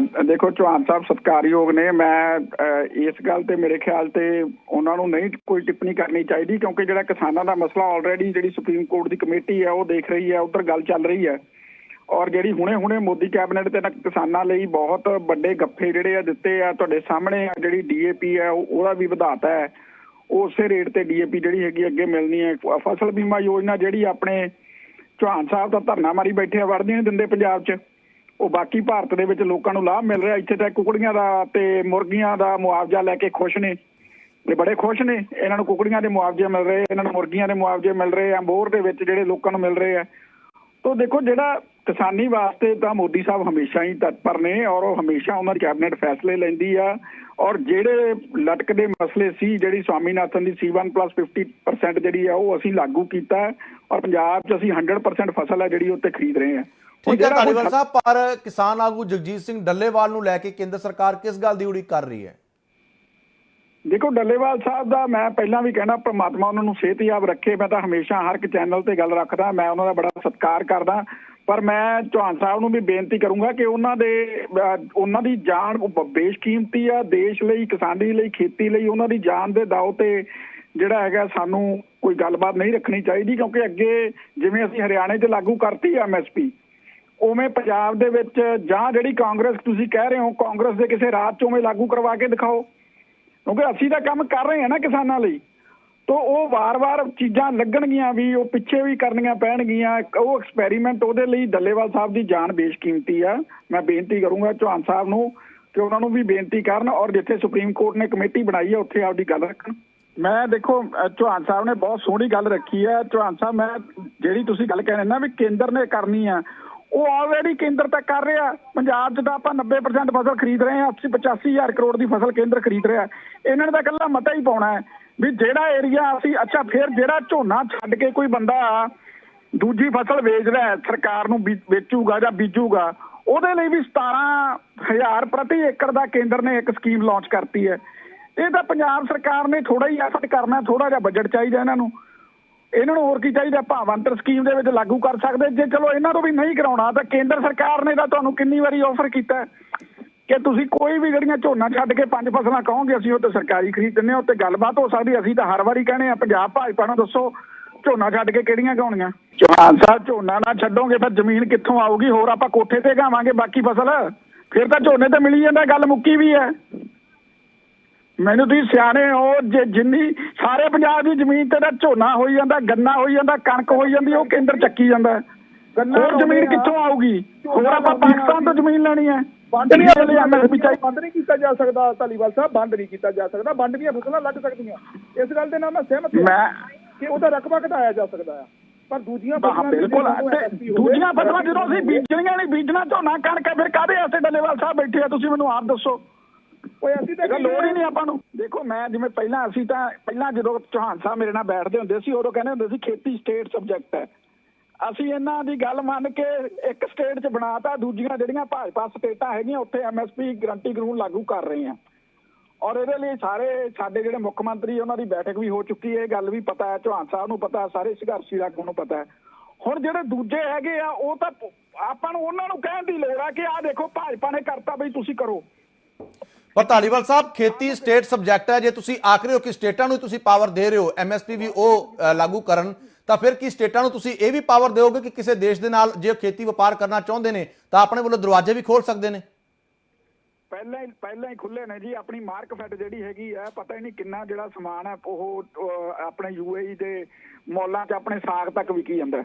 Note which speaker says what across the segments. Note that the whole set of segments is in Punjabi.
Speaker 1: ਦੇਖੋ, ਚੌਹਾਨ ਸਾਹਿਬ ਸਤਿਕਾਰਯੋਗ ਨੇ। ਮੈਂ ਇਸ ਗੱਲ ਤੇ ਮੇਰੇ ਖਿਆਲ ਤੇ ਉਹਨਾਂ ਨੂੰ ਨਹੀਂ ਕੋਈ ਟਿੱਪਣੀ ਕਰਨੀ ਚਾਹੀਦੀ ਕਿਉਂਕਿ ਜਿਹੜਾ ਕਿਸਾਨਾਂ ਦਾ ਮਸਲਾ ਆਲਰੇਡੀ ਜਿਹੜੀ ਸੁਪਰੀਮ ਕੋਰਟ ਦੀ ਕਮੇਟੀ ਹੈ, ਉਹ ਦੇਖ ਰਹੀ ਹੈ, ਉਧਰ ਗੱਲ ਚੱਲ ਰਹੀ ਹੈ। ਔਰ ਜਿਹੜੀ ਹੁਣੇ-ਹੁਣੇ ਮੋਦੀ ਕੈਬਨਿਟ ਤੇ ਨਾ ਕਿਸਾਨਾਂ ਲਈ ਬਹੁਤ ਵੱਡੇ ਗੱਫੇ ਜਿਹੜੇ ਆ ਦਿੱਤੇ ਆ, ਤੁਹਾਡੇ ਸਾਹਮਣੇ ਆ ਜਿਹੜੀ ਡੀਏਪੀ ਹੈ ਉਹਦਾ ਵੀ ਵਧਾਤਾ ਹੈ। ਉਸੇ ਰੇਟ ਤੇ ਡੀਏਪੀ ਜਿਹੜੀ ਹੈਗੀ ਅੱਗੇ ਮਿਲਣੀ ਹੈ। ਫਸਲ ਬੀਮਾ ਯੋਜਨਾ ਜਿਹੜੀ ਆਪਣੇ ਚੌਹਾਨ ਸਾਹਿਬ ਦਾ ਧਰਨਾ ਮਾਰੀ ਬੈਠੇ ਆ ਵੜਦੀ ਨਹੀਂ ਦਿੰਦੇ ਪੰਜਾਬ 'ਚ। ਉਹ ਬਾਕੀ ਭਾਰਤ ਦੇ ਵਿੱਚ ਲੋਕਾਂ ਨੂੰ ਲਾਭ ਮਿਲ ਰਿਹਾ। ਇੱਥੇ ਤਾਂ ਕੁਕੜੀਆਂ ਦਾ ਤੇ ਮੁਰਗੀਆਂ ਦਾ ਮੁਆਵਜ਼ਾ ਲੈ ਕੇ ਖੁਸ਼ ਨੇ। ਇਹ ਬੜੇ ਖੁਸ਼ ਨੇ। ਇਹਨਾਂ ਨੂੰ ਕੁਕੜੀਆਂ ਦੇ ਮੁਆਵਜ਼ੇ ਮਿਲ ਰਹੇ, ਇਹਨਾਂ ਨੂੰ ਮੁਰਗੀਆਂ ਦੇ ਮੁਆਵਜ਼ੇ ਮਿਲ ਰਹੇ ਆ ਬੋਰ ਦੇ ਵਿੱਚ ਜਿਹੜੇ ਲੋਕਾਂ ਨੂੰ ਮਿਲ ਰਹੇ ਆ। ਤੋ ਦੇਖੋ, ਜਿਹੜਾ ਕਿਸਾਨੀ ਵਾਸਤੇ ਤਾਂ ਮੋਦੀ ਸਾਹਿਬ ਹਮੇਸ਼ਾ ਹੀ ਤਤਪਰ ਨੇ ਔਰ ਉਹ ਹਮੇਸ਼ਾ ਉਹਨਾਂ ਦੀ ਕੈਬਨਿਟ ਫੈਸਲੇ ਲੈਂਦੀ ਆ। ਔਰ ਜਿਹੜੇ ਲਟਕਦੇ ਮਸਲੇ ਸੀ, ਜਿਹੜੀ ਸਵਾਮੀਨਾਥਨ ਦੀ C1 50% ਜਿਹੜੀ ਆ, ਉਹ ਅਸੀਂ ਲਾਗੂ ਕੀਤਾ। ਔਰ ਪੰਜਾਬ 'ਚ ਅਸੀਂ 100% ਫਸਲ ਹੈ ਜਿਹੜੀ ਉੱਤੇ ਖਰੀਦ ਰਹੇ ਹਾਂ
Speaker 2: ਠੀਕ ਹੈ ਧਾਲੀਵਾਲ ਸਾਹਿਬ ਪਰ ਕਿਸਾਨ ਆਗੂ ਜਗਜੀਤ ਸਿੰਘ ਡੱਲੇਵਾਲ ਨੂੰ ਲੈ ਕੇ ਕੇਂਦਰ ਸਰਕਾਰ ਕਿਸ ਗੱਲ ਦੀ ਉਡੀਕ ਕਰ ਰਹੀ ਹੈ?
Speaker 1: ਦੇਖੋ ਡੱਲੇਵਾਲ ਸਾਹਿਬ ਦਾ ਮੈਂ ਪਹਿਲਾਂ ਵੀ ਕਹਿਣਾ ਪ੍ਰਮਾਤਮਾ ਉਹਨਾਂ ਨੂੰ ਸਿਹਤਯਾਬ ਰੱਖੇ। ਮੈਂ ਤਾਂ ਹਮੇਸ਼ਾ ਹਰ ਇੱਕ ਚੈਨਲ ਤੇ ਗੱਲ ਰੱਖਦਾ ਮੈਂ ਉਹਨਾਂ ਦਾ ਬੜਾ ਸਤਿਕਾਰ ਕਰਦਾ। ਪਰ ਮੈਂ ਚੌਹਾਨ ਸਾਹਿਬ ਨੂੰ ਵੀ ਬੇਨਤੀ ਕਰੂੰਗਾ ਕਿ ਉਹਨਾਂ ਦੇ ਉਹਨਾਂ ਦੀ ਜਾਨ ਬੇਸ਼ਕੀਮਤੀ ਆ ਦੇਸ਼ ਲਈ ਕਿਸਾਨੀ ਲਈ ਖੇਤੀ ਲਈ ਉਹਨਾਂ ਦੀ ਜਾਨ ਦੇ ਦਾਅ ਤੇ ਜਿਹੜਾ ਹੈਗਾ ਸਾਨੂੰ ਕੋਈ ਗੱਲਬਾਤ ਨਹੀਂ ਰੱਖਣੀ ਚਾਹੀਦੀ ਕਿਉਂਕਿ ਅੱਗੇ ਜਿਵੇਂ ਅਸੀਂ ਹਰਿਆਣੇ 'ਚ ਲਾਗੂ ਕਰਤੀ ਐਮਐਸਪੀ ਉਵੇਂ ਪੰਜਾਬ ਦੇ ਵਿੱਚ ਜਾਂ ਜਿਹੜੀ ਕਾਂਗਰਸ ਤੁਸੀਂ ਕਹਿ ਰਹੇ ਹੋ, ਕਾਂਗਰਸ ਦੇ ਕਿਸੇ ਰਾਜ 'ਚ ਉਵੇਂ ਲਾਗੂ ਕਰਵਾ ਕੇ ਦਿਖਾਓ। ਕਿਉਂਕਿ ਅਸੀਂ ਤਾਂ ਕੰਮ ਕਰ ਰਹੇ ਹਾਂ ਨਾ ਕਿਸਾਨਾਂ ਲਈ। ਤੋਂ ਉਹ ਵਾਰ-ਵਾਰ ਚੀਜ਼ਾਂ ਲੱਗਣਗੀਆਂ ਵੀ, ਉਹ ਪਿੱਛੇ ਵੀ ਕਰਨੀਆਂ ਪੈਣਗੀਆਂ। ਉਹ ਐਕਸਪੈਰੀਮੈਂਟ ਉਹਦੇ ਲਈ ਦੱਲੇਵਾਲ ਸਾਹਿਬ ਦੀ ਜਾਨ ਬੇਸ਼ਕੀਮਤੀ ਆ। ਮੈਂ ਬੇਨਤੀ ਕਰੂੰਗਾ ਚੌਹਾਨ ਸਾਹਿਬ ਨੂੰ ਕਿ ਉਹਨਾਂ ਨੂੰ ਵੀ ਬੇਨਤੀ ਕਰਨ ਔਰ ਜਿੱਥੇ ਸੁਪਰੀਮ ਕੋਰਟ ਨੇ ਕਮੇਟੀ ਬਣਾਈ ਹੈ ਉੱਥੇ ਆਪਦੀ ਗੱਲ ਰੱਖਣ। ਮੈਂ ਦੇਖੋ ਚੌਹਾਨ ਸਾਹਿਬ ਨੇ ਬਹੁਤ ਸੋਹਣੀ ਗੱਲ ਰੱਖੀ ਹੈ ਚੌਹਾਨ ਸਾਹਿਬ, ਮੈਂ ਜਿਹੜੀ ਤੁਸੀਂ ਗੱਲ ਕਹਿੰਦੇ ਨਾ ਵੀ ਕੇਂਦਰ ਨੇ ਕਰਨੀ ਆ ਉਹ ਆਲਰੇਡੀ ਕੇਂਦਰ ਤੱਕ ਕਰ ਰਿਹਾ। ਪੰਜਾਬ 'ਚ ਤਾਂ ਆਪਾਂ 90% ਫਸਲ ਖਰੀਦ ਰਹੇ ਹਾਂ 80 85000 ਕਰੋੜ ਦੀ ਫਸਲ ਕੇਂਦਰ ਖਰੀਦ ਰਿਹਾ। ਇਹਨਾਂ ਨੇ ਤਾਂ ਇਕੱਲਾ ਮਤਾ ਹੀ ਪਾਉਣਾ ਹੈ ਵੀ ਜਿਹੜਾ ਏਰੀਆ ਅਸੀਂ, ਅੱਛਾ, ਫਿਰ ਜਿਹੜਾ ਝੋਨਾ ਛੱਡ ਕੇ ਕੋਈ ਬੰਦਾ ਦੂਜੀ ਫਸਲ ਵੇਚਦਾ ਸਰਕਾਰ ਨੂੰ ਬੀ- ਵੇਚੂਗਾ ਜਾਂ ਬੀਜੂਗਾ, ਉਹਦੇ ਲਈ ਵੀ 17000 ਪ੍ਰਤੀ ਏਕੜ ਦਾ ਕੇਂਦਰ ਨੇ ਇੱਕ ਸਕੀਮ ਲਾਂਚ ਕਰਤੀ ਹੈ। ਇਹ ਤਾਂ ਪੰਜਾਬ ਸਰਕਾਰ ਨੇ ਥੋੜਾ ਹੀ ਐਫਰਟ ਕਰਨਾ ਥੋੜਾ ਜਿਹਾ ਬਜਟ ਚਾਹੀਦਾ ਇਹਨਾਂ ਨੂੰ। ਇਹਨਾਂ ਨੂੰ ਹੋਰ ਕੀ ਚਾਹੀਦਾ? ਭਾਵੰਤਰ ਸਕੀਮ ਦੇ ਵਿੱਚ ਲਾਗੂ ਕਰ ਸਕਦੇ। ਜੇ ਚਲੋ ਇਹਨਾਂ ਤੋਂ ਵੀ ਨਹੀਂ ਕਰਾਉਣਾ ਤਾਂ ਕੇਂਦਰ ਸਰਕਾਰ ਨੇ ਤਾਂ ਤੁਹਾਨੂੰ ਕਿੰਨੀ ਵਾਰੀ ਆਫਰ ਕੀਤਾ ਕਿ ਤੁਸੀਂ ਕੋਈ ਵੀ ਜਿਹੜੀਆਂ ਝੋਨਾ ਛੱਡ ਕੇ ਪੰਜ ਫਸਲਾਂ ਕਹੋਗੇ ਅਸੀਂ ਉਹ ਤੇ ਸਰਕਾਰੀ ਖਰੀਦ ਦਿੰਦੇ ਹਾਂ ਉੱਤੇ ਗੱਲਬਾਤ ਹੋ ਸਕਦੀ ਅਸੀਂ ਤਾਂ ਹਰ ਵਾਰੀ ਕਹਿੰਦੇ ਆ ਪੰਜਾਬ ਭਾਜਪਾ ਨੂੰ ਦੱਸੋ ਝੋਨਾ ਛੱਡ ਕੇ ਕਿਹੜੀਆਂ ਕਹਾਉਣੀਆਂ? ਚੌਹਾਨ ਸਾਹਿਬ ਝੋਨਾ ਨਾ ਛੱਡੋਗੇ ਫਿਰ ਜ਼ਮੀਨ ਕਿੱਥੋਂ ਆਊਗੀ? ਹੋਰ ਆਪਾਂ ਕੋਠੇ ਤੇ ਗਾਵਾਂਗੇ ਬਾਕੀ ਫਸਲ। ਫਿਰ ਤਾਂ ਝੋਨੇ ਤੇ ਮਿਲੀ ਜਾਂਦਾ ਗੱਲ ਮੁੱਕੀ ਵੀ ਹੈ। ਮੈਨੂੰ ਤੁਸੀਂ ਸਿਆਣੇ ਹੋ ਜੇ ਜਿੰਨੀ ਸਾਰੇ ਪੰਜਾਬ ਦੀ ਜ਼ਮੀਨ ਤੇ ਤਾਂ ਝੋਨਾ ਹੋਈ ਜਾਂਦਾ ਗੰਨਾ ਹੋਈ ਜਾਂਦਾ ਕਣਕ ਹੋਈ ਜਾਂਦੀ ਉਹ ਕੇਂਦਰ ਚੱਕੀ ਜਾਂਦਾ। ਹੋਰ ਜ਼ਮੀਨ ਕਿੱਥੋਂ ਆਊਗੀ? ਹੋਰ ਆਪਾਂ ਪਾਕਿਸਤਾਨ ਤੋਂ ਜ਼ਮੀਨ ਲੈਣੀ ਹੈ।
Speaker 3: ਬੰਦ ਨਹੀਂ
Speaker 1: ਅਗਲੀ ਐਮਐਸਪੀ ਚਾਹੀਦੀ
Speaker 3: ਬੰਦ ਨਹੀਂ ਕੀਤਾ ਜਾ ਸਕਦਾ ਧਾਲੀਵਾਲ ਸਾਹਿਬ ਬੰਦ ਨਹੀਂ ਕੀਤਾ ਜਾ ਸਕਦਾ। ਬੰਦ ਦੀਆਂ ਫਸਲਾਂ ਲੱਗ ਸਕਦੀਆਂ। ਇਸ ਗੱਲ ਦੇ ਨਾਲ ਮੈਂ ਸਹਿਮਤ ਹਾਂ
Speaker 1: ਮੈਂ
Speaker 3: ਕਿ ਉਹਦਾ ਰਕਬਾ ਘਟਾਇਆ ਜਾ ਸਕਦਾ ਆ। ਪਰ ਦੂਜੀਆਂ
Speaker 1: ਹਾਂ
Speaker 3: ਫਸਲਾਂ
Speaker 1: ਬਿਲਕੁਲ। ਦੂਜੀਆਂ ਫਸਲਾਂ ਜਦੋਂ ਅਸੀਂ ਬੀਜਣੀਆਂ ਨਹੀਂ ਬੀਜਣਾ ਝੋਨਾ ਕਣਕ ਹੈ, ਫਿਰ ਕਾਹਦੇ ਵਾਸਤੇ ਡੱਲੇਵਾਲ ਸਾਹਿਬ ਬੈਠੇ ਆ? ਤੁਸੀਂ ਮੈਨੂੰ ਆਪ ਦੱਸੋ।
Speaker 3: ਓਏ ਅਸੀਂ ਤਾਂ
Speaker 1: ਲੋੜ ਹੀ ਨਹੀਂ ਆਪਾਂ ਨੂੰ। ਦੇਖੋ ਮੈਂ ਜਿਵੇਂ ਪਹਿਲਾਂ ਅਸੀਂ ਤਾਂ ਪਹਿਲਾਂ ਜਦੋਂ ਚੌਹਾਨ ਸਾਹਿਬ ਮੇਰੇ ਨਾਲ ਬੈਠਦੇ ਹੁੰਦੇ ਸੀ ਉਦੋਂ ਕਹਿੰਦੇ ਹੁੰਦੇ ਸੀ ਖੇਤੀ ਸਟੇਟ ਸਬਜੈਕਟ ਹੈ। ਅਸੀਂ ਇਹਨਾਂ ਦੀ ਗੱਲ ਮੰਨ ਕੇ ਇੱਕ ਸਟੇਟ 'ਚ ਬਣਾਤਾ ਦੂਜੀਆਂ ਜਿਹੜੀਆਂ ਭਾਜਪਾ ਸਟੇਟਾਂ ਹੈਗੀਆਂ ਉੱਥੇ ਐਮਐਸਪੀ ਗਰੰਟੀ ਕਾਨੂੰਨ ਲਾਗੂ ਕਰ ਰਹੇ ਆ ਔਰ ਇਹਦੇ ਲਈ ਸਾਰੇ ਸਾਡੇ ਜਿਹੜੇ ਮੁੱਖ ਮੰਤਰੀ ਉਹਨਾਂ ਦੀ ਬੈਠਕ ਵੀ ਹੋ ਚੁੱਕੀ ਹੈ। ਇਹ ਗੱਲ ਵੀ ਪਤਾ ਹੈ ਚੌਹਾਨ ਸਾਹਿਬ ਨੂੰ ਪਤਾ ਸਾਰੇ ਸੰਘਰਸ਼ੀ ਆਗੂ ਨੂੰ ਪਤਾ ਹੈ। ਹੁਣ ਜਿਹੜੇ ਦੂਜੇ ਹੈਗੇ ਆ ਉਹ ਤਾਂ ਆਪਾਂ ਨੂੰ ਉਹਨਾਂ ਨੂੰ ਕਹਿਣ ਦੀ ਲੋੜ ਆ ਕਿ ਆਹ ਦੇਖੋ ਭਾਜਪਾ ਨੇ ਕਰਤਾ ਬਈ ਤੁਸੀਂ ਕਰੋ।
Speaker 2: ਪਰ ਧਾਲੀਵਾਲ ਸਾਹਿਬ ਖੇਤੀ ਸਟੇਟ ਸਬਜੈਕਟ ਹੈ। ਜੇ ਤੁਸੀਂ ਆਖ ਰਹੇ ਹੋ ਕਿ ਸਟੇਟਾਂ ਨੂੰ ਤੁਸੀਂ ਪਾਵਰ ਦੇ ਰਹੇ ਹੋ ਐਮਐਸਪੀ ਵੀ ਉਹ ਲਾਗੂ ਕਰਨ ਤਾਂ ਫਿਰ ਕੀ ਸਟੇਟਾਂ ਨੂੰ ਤੁਸੀਂ ਇਹ ਵੀ ਪਾਵਰ ਦਿਓਗੇ ਕਿ ਕਿਸੇ ਦੇਸ਼ ਦੇ ਨਾਲ ਜੇ ਉਹ ਖੇਤੀ ਵਪਾਰ ਕਰਨਾ ਚਾਹੁੰਦੇ ਨੇ ਤਾਂ ਆਪਣੇ ਵੱਲੋਂ ਦਰਵਾਜ਼ੇ ਵੀ ਖੋਲ ਸਕਦੇ ਨੇ?
Speaker 1: ਪਹਿਲਾਂ ਹੀ ਪਹਿਲਾਂ ਹੀ ਖੁੱਲੇ ਨੇ ਜੀ। ਆਪਣੀ ਮਾਰਕਫੈਟ ਜਿਹੜੀ ਹੈਗੀ ਹੈ ਪਤਾ ਹੀ ਨਹੀਂ ਕਿੰਨਾ ਜਿਹੜਾ ਸਮਾਨ ਹੈ ਉਹ ਅਹ, ਆਪਣੇ ਯੂਏਈ ਦੇ ਮੌਲਾਂ 'ਚ ਆਪਣੇ ਸਾਗ ਤੱਕ ਵਿਕੀ ਜਾਂਦਾ।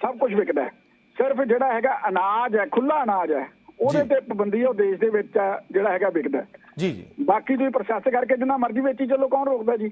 Speaker 1: ਸਭ ਕੁਝ ਵਿਕਦਾ ਸਿਰਫ ਜਿਹੜਾ ਹੈਗਾ ਅਨਾਜ ਹੈ ਖੁੱਲਾ ਅਨਾਜ ਹੈ। ਉਹਦੇ। ਤੇ ਪਾਬੰਦੀ ਉਹ ਦੇਸ਼ ਦੇ ਵਿੱਚ ਜਿਹੜਾ ਹੈਗਾ ਵਿਕਦਾ।
Speaker 2: ਜੀ ਜੀ
Speaker 1: ਬਾਕੀ ਤੁਸੀਂ ਪ੍ਰੋਸੈਸ ਕਰਕੇ ਜਿੰਨਾ ਮਰਜ਼ੀ ਵੇਚੀ ਚੱਲੋ ਕੌਣ ਰੋਕਦਾ ਜੀ